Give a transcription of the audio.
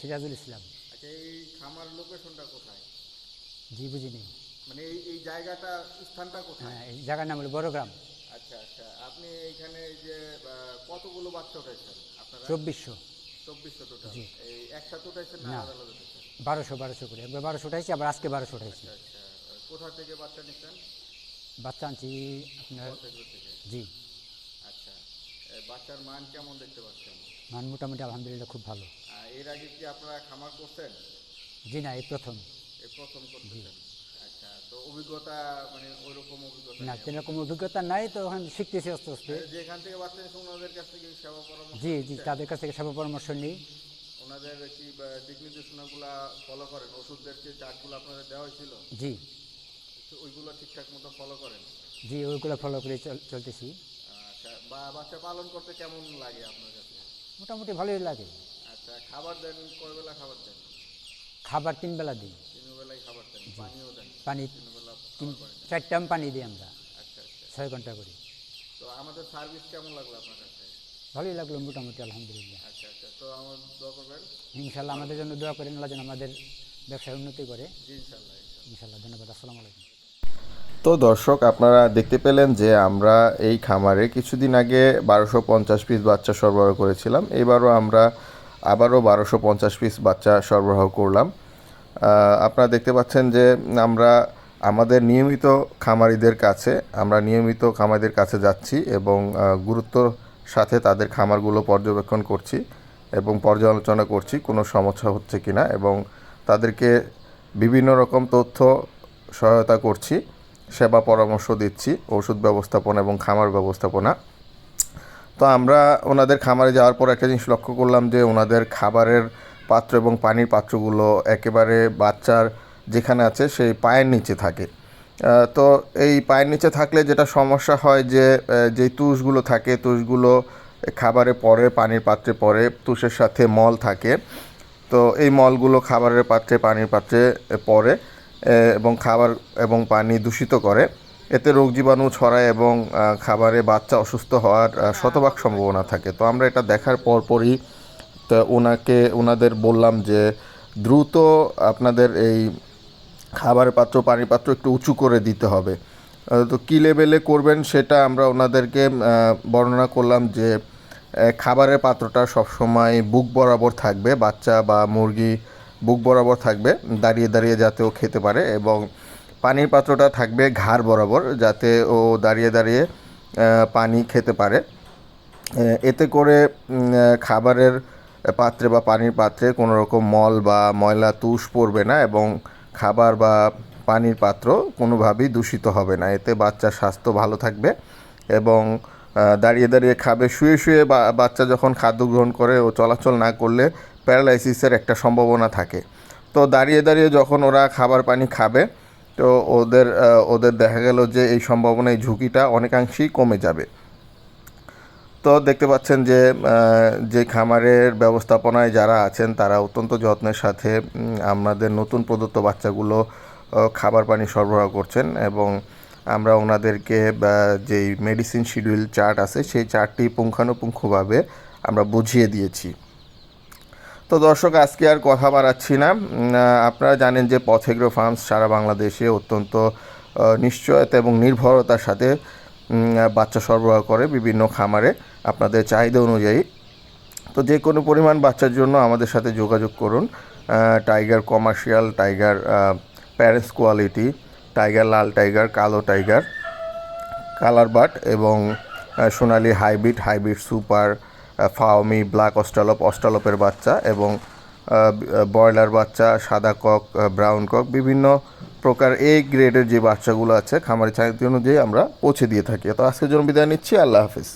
সিরাজুল ইসলাম। আচ্ছা এই খামার লোকেশনটা কোথায়? জি বুঝিনি মানে এই এই জায়গাটা স্থানটা কোথায়? হ্যাঁ এই জায়গার নাম হলো বড়গ্রাম। আচ্ছা আচ্ছা। আপনি এইখানে যে কতগুলো বাচ্চা উঠাইছেন আপনারা? চব্বিশশো। চব্বিশশো টোটাল। এই একসাথে উঠাইছেন না না। আলাদা আলাদা বারোশো বারোশো করে। একবার বারোশো উঠাইছি আবার আজকে বারোশো উঠাইছি। আচ্ছা কোথা থেকে বাচ্চা নিচ্ছেন? বাচ্চা আনছি আপনার জি। আচ্ছা। বাচ্চার মান কেমন দেখতে পাচ্ছেন? মান মোটামুটি আলহামদুলিল্লাহ খুব ভালো। এর আগে কি আপনারা খামার করছেন? জি না এই প্রথম। এই প্রথম আচ্ছা তো অভিজ্ঞতা মানে অভিজ্ঞতা না নেই সেরকম অভিজ্ঞতা নাই তো এখন শিখতেছি আস্তে আস্তে। যেখান থেকে বাচ্চা ওনাদের কাছ থেকে সেবা পরামর্শ জি জি তাদের কাছ থেকে সেবা পরামর্শ নিই। ওনাদের কি বা, দিক নির্দেশনাগুলো ফলো করেন? ওষুধের যে চার্টগুলো আপনাদের দেওয়া হয়েছিল? জি। তো ওইগুলো ঠিকঠাক মতো ফলো করেন? জি ওইগুলো ফলো করে চলতেছি। আচ্ছা বা বাচ্চা পালন করতে কেমন লাগে আপনার কাছে? মোটামুটি ভালোই লাগে। আচ্ছা খাবার দেন খাবার দেন? খাবার তিন বেলা দিই। তিন বেলায় খাবার দেন পানিও দেন? পানি তিন চার টাইম পানি দিই আমরা। আচ্ছা আচ্ছা। ছয় ঘণ্টা করে। তো আমাদের সার্ভিস কেমন লাগল আপনার কাছে? ভালোই লাগল মোটামুটি আলহামদুলিল্লাহ। আচ্ছা আচ্ছা। তো আমার দোয়া করবেন। ইনশাল্লাহ আমাদের জন্য দোয়া করেন আল্লাহ যেন আমাদের ব্যবসায় উন্নতি করে। ইনশাল্লাহ। ইনশাল্লাহ ধন্যবাদ আসসালামু আলাইকুম। তো দর্শক, আপনারা দেখতে পেলেন যে আমরা এই খামারে কিছুদিন আগে বারোশো পঞ্চাশ পিস বাচ্চা সরবরাহ করেছিলাম। এবারও আমরা আবারও বারোশো পঞ্চাশ পিস বাচ্চা সরবরাহ করলাম। আপনারা দেখতে পাচ্ছেন যে আমরা আমাদের নিয়মিত খামারিদের কাছে, আমরা নিয়মিত খামারিদের কাছে যাচ্ছি এবং গুরুত্বর সাথে তাদের খামারগুলো পর্যবেক্ষণ করছি এবং পর্যালোচনা করছি কোনো সমস্যা হচ্ছে কিনা এবং তাদেরকে বিভিন্ন রকম তথ্য সহায়তা করছি। সেবা পরামর্শ দিচ্ছি ওষুধ ব্যবস্থাপনা এবং খামার ব্যবস্থাপনা। তো আমরা ওনাদের খামারে যাওয়ার পর একটা জিনিস লক্ষ্য করলাম যে ওনাদের খাবারের পাত্র এবং পানির পাত্রগুলো একেবারে বাচ্চার যেখানে আছে সেই পায়ের নিচে থাকে। তো এই পায়ের নিচে থাকলে যেটা সমস্যা হয় যে আহ, যে তুষগুলো থাকে তুষগুলো খাবারে পরে পানির পাত্রে পরে তুষের সাথে মল থাকে। তো এই মলগুলো খাবারের পাত্রে পানির পাত্রে এ, এবং খাবার এবং পানি দূষিত করে। এতে রোগ জীবাণু ছড়ায় এবং খাবারে বাচ্চা অসুস্থ হওয়ার শতভাগ সম্ভাবনা থাকে। তো আমরা এটা দেখার পরপরই, তো ওনাকে ওনাদের বললাম যে, দ্রুত আপনাদের এই খাবারের পাত্র, পানির পাত্র একটু উঁচু করে দিতে হবে। তো কী লেভেলে করবেন সেটা আমরা ওনাদেরকে বর্ণনা করলাম যে খাবারের পাত্রটা সবসময় বুক বরাবর থাকবে। বাচ্চা বা মুরগি বুক বরাবর থাকবে, দাঁড়িয়ে দাঁড়িয়ে যাতে ও খেতে পারে এবং পানির পাত্রটা থাকবে ঘাড় বরাবর যাতে ও দাঁড়িয়ে দাঁড়িয়ে পানি খেতে পারে। এতে করে খাবারের পাত্রে বা পানির পাত্রে কোনো রকম মল বা ময়লা, তুষ পড়বে না এবং খাবার বা পানির পাত্র কোনোভাবেই দূষিত হবে না। এতে বাচ্চার স্বাস্থ্য ভালো থাকবে এবং দাঁড়িয়ে দাঁড়িয়ে খাবে। শুয়ে শুয়ে বাচ্চা যখন খাদ্য গ্রহণ করে ও চলাচল না করলে প্যারালাইসিসের একটা সম্ভাবনা থাকে। তো দাঁড়িয়ে দাঁড়িয়ে যখন ওরা খাবার পানি খাবে, তো ওদের ওদের দেখা গেল যে এই সম্ভাবনা, এই ঝুঁকিটা অনেকাংশেই কমে যাবে। তো দেখতে পাচ্ছেন যে যে খামারের ব্যবস্থাপনায় যারা আছেন, তারা অত্যন্ত যত্নের সাথে আমাদের নতুন প্রদত্ত বাচ্চাগুলো খাবার পানি সরবরাহ করছেন এবং আমরা ওনাদেরকে যেই মেডিসিন শিডিউল চার্ট আছে, সেই চার্টটি পুঙ্খানুপুঙ্খভাবে আমরা বুঝিয়ে দিয়েছি। তো দর্শক, আজকে আর কথা বাড়াচ্ছি না। আপনারা জানেন যে পথেগ্রো ফার্মস সারা বাংলাদেশে অত্যন্ত নিশ্চয়তা এবং নির্ভরতার সাথে বাচ্চা সরবরাহ করে বিভিন্ন খামারে। আপনাদের চাহিদা অনুযায়ী। তো যে কোনো পরিমাণ বাচ্চার জন্য আমাদের সাথে যোগাযোগ করুন। Tiger commercial, tiger parents quality, tiger লাল টাইগার, কালো টাইগার, কালার বাট এবং সোনালি hybrid hybrid super Fayoumi, black australorp অস্টালপের বাচ্চা এবং ব্রয়লার বাচ্চা, সাদা কক ব্রাউন কক, বিভিন্ন প্রকার এ গ্রেডের যে বাচ্চাগুলো আছে খামারি চাহিদা অনুযায়ী আমরা পৌঁছে দিয়ে থাকি। তো আজকের জন্য বিদায় নিচ্ছি, আল্লাহ হাফিজ।